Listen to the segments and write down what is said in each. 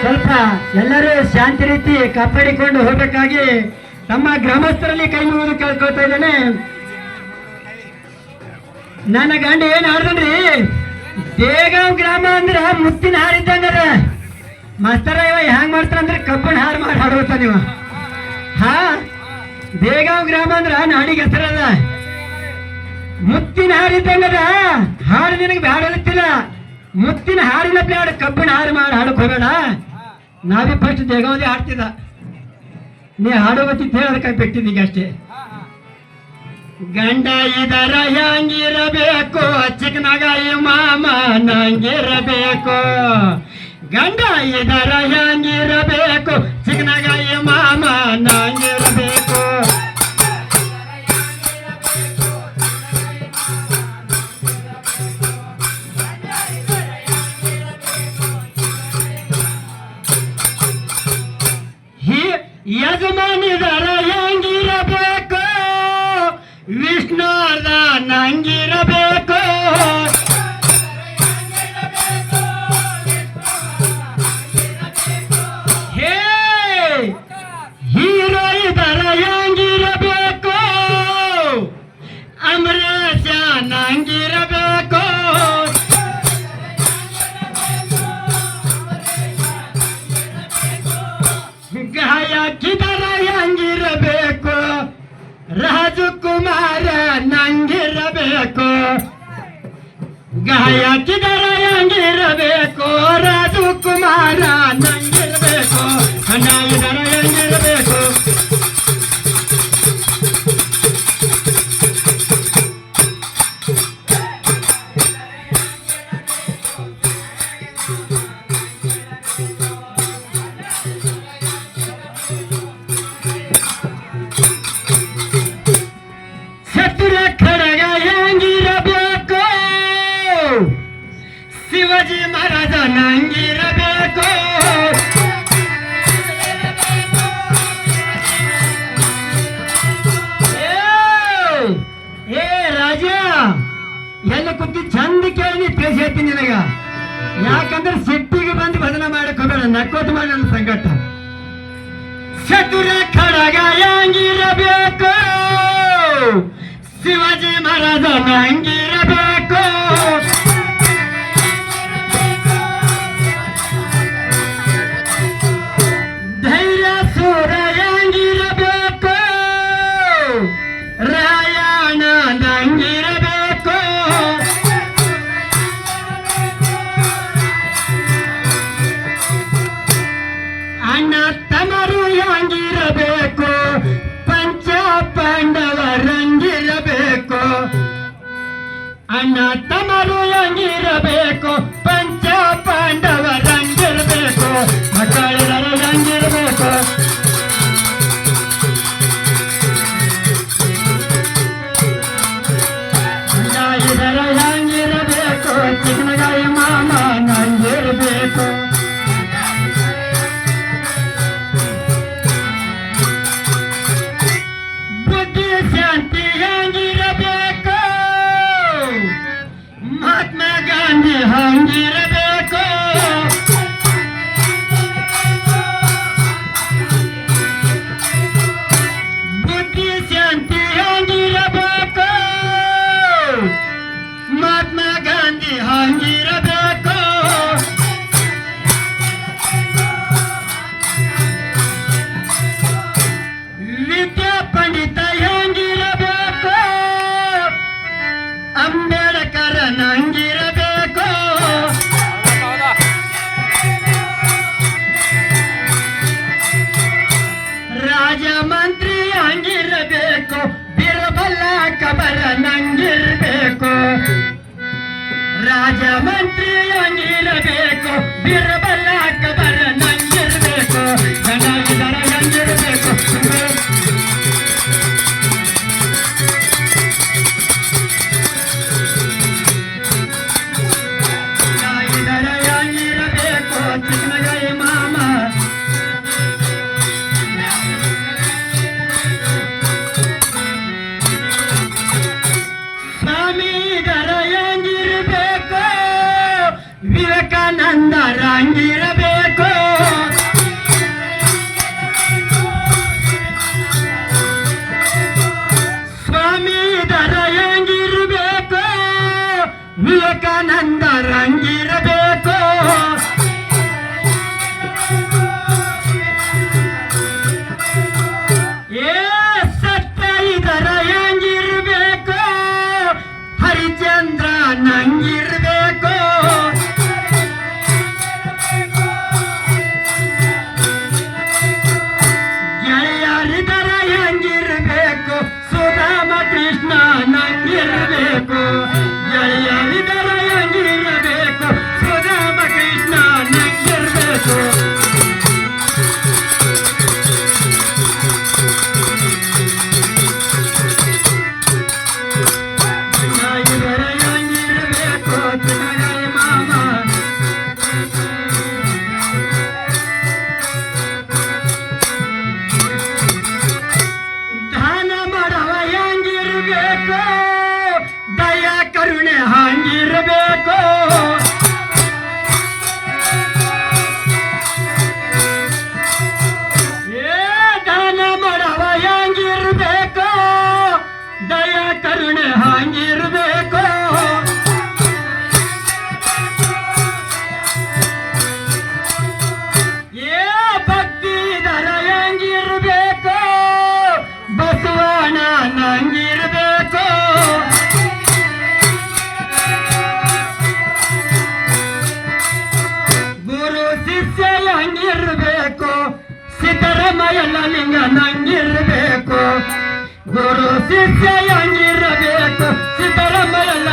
ಸ್ವಲ್ಪ ಎಲ್ಲರೂ ಶಾಂತಿ ರೀತಿ ಕಾಪಾಡಿಕೊಂಡು ಹೋಗಬೇಕಾಗಿ ನಮ್ಮ ಗ್ರಾಮಸ್ಥರಲ್ಲಿ ಕೈ ಮುಗಿದು ಕೇಳ್ಕೊಳ್ತಾ ಇದ್ದೇನೆ. ನನ್ನ ಗಂಡ ಏನು ಆಡ್ದನ್ರಿ? ದೇಗಾಂವ್ ಗ್ರಾಮ ಅಂದ್ರೆ ಮುತ್ತಿನ ಹಾರ ಇದ್ದಂಗದ ಮಾಸ್ತರ ಇವ ಹ್ಯಾಂಗ್ ಮಾಡ್ತಾರ ಅಂದ್ರೆ ಕಬ್ಬಣ ಹಾರ ಮಾಡಿ ಹಾಡುತ್ತ ನೀವು ಹಾ ಬೇಗಾವ್ ಗ್ರಾಮ ಅಂದ್ರ ನಾಡಿಗೆ ಹೆಸರಲ್ಲ ಮುತ್ತಿನ ಹಾರ ಇದ್ದಂಗದ ಹಾಡು ನಿನಗೆ ಬ್ಯಾಡಲಿತ್ತಿಲ್ಲ ಮುತ್ತಿನ ಹಾರಿನ ಹಾಡು ಕಬ್ಬಿಣ ಹಾರು ಮಾಡಿ ಹಾಡಕ್ ಹೋಗೋಣ ನಾವೇ ಫಸ್ಟ್ ದೇಗಾವದೇ ಹಾಡ್ತಿದ್ದ. ನೀ ಹಾಡೋಗತ್ತಿ ಅದಕ್ಕೆ ಬಿಟ್ಟಿದ್ದೀಗ ಅಷ್ಟೇ. ಗಂಡ ಇದರ ಹೆಂಗಿರಬೇಕು ಚಿಕ್ಕನಗಾಯಿ ಮಾಮ ನಂಗಿರಬೇಕು. ಗಂಡ ಇದರ ಹೆಂಗಿರಬೇಕು ಚಿಕ್ಕನಗಾಯಿ ಗಾಯಕಿದರ ಹೆಂಗಿರಬೇಕು ರಾಜಕುಮಾರ ನಂಗಿರಬೇಕು ಶಿವಾಜಿ ಮಹಾರಾಜ ನಂಗಿರಬೇಕು. ಏ, ರಾಜ ಎಲ್ಲ ಕುಂತಿ ಚಂದ ಕೇಳಿ ತಿಳಿಸಿ ಹೇಳ್ತೀನಿ ಯಾಕಂದ್ರೆ ಸಿಟ್ಟಿಗೆ ಬಂದು ಭಜನ ಮಾಡಕ್ ಹೋಗಬೇಡ ನಕ್ಕೋದು ಮಾಡಿ ನನ್ನ ಸಂಕಟ. ಚತುರ ಖಡಗ ಹೆಂಗಿರಬೇಕು? ಶಿವಾಜಿ ಮಹಾರಾಜ ನಂಗಿರಬೇಕು. ಅಣ್ಣ ತಮರು ಹೆಂಗಿರಬೇಕು ಪಂಚ ಪಾಂಡವರಂಗಿರಬೇಕು ಮಕ್ಕಳೆಲ್ಲರೂ காஞ்சி ಕಬಳ ನಂಗಿರ್ಬೇಕು. ರಾಜಮಂತ್ರಿಯಾಗಿರಬೇಕು ಬಿರಬಲ ಕಬಳ ನಂಗಿರ್ಬೇಕು. ಜನಾರ್ದನ ರಂಗಿರಬೇಕು ಸ್ವಾಮಿ ದರ ಹೆಂಗಿರಬೇಕು? ವಿವೇಕಾನಂದ ರಂಗಿರ ಹಂಗಿರಬೇಕು. ಏ ಭಕ್ತಿ ದರ ಹೆಂಗಿರ್ಬೇಕು? ಬಸವನ ನಂಗಿರ್ಬೇಕು. ಗುರು ಶಿಷ್ಯ ಹೆಂಗಿರ್ಬೇಕು? ಸಿದ್ದರಾಮಯ್ಯನ ಲಿಂಗ ನಂಗಿರ್ಬೇಕು. ಗುರು ಶಿಷ್ಯ ಹೆಂಗಿ ಸೀತಾರಾಮ ಎಲ್ಲ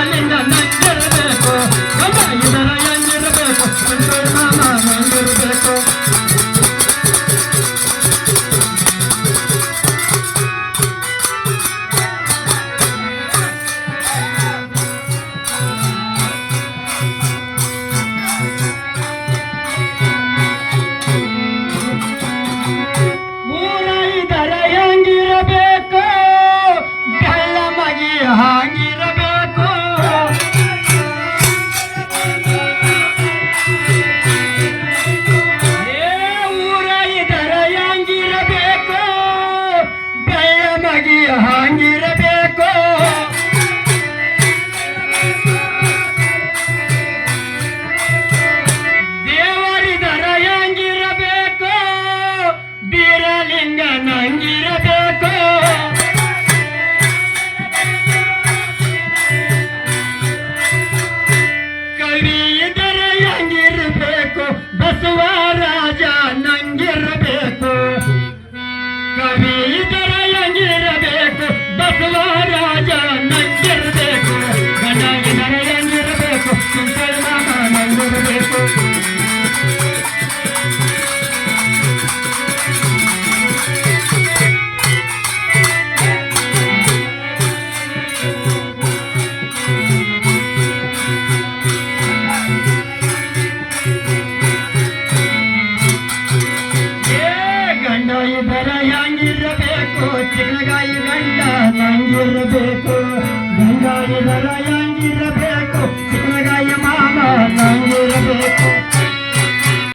ಆಗಿರ ಬೇಕು ಗಂಗಾಯಿ ದರಯ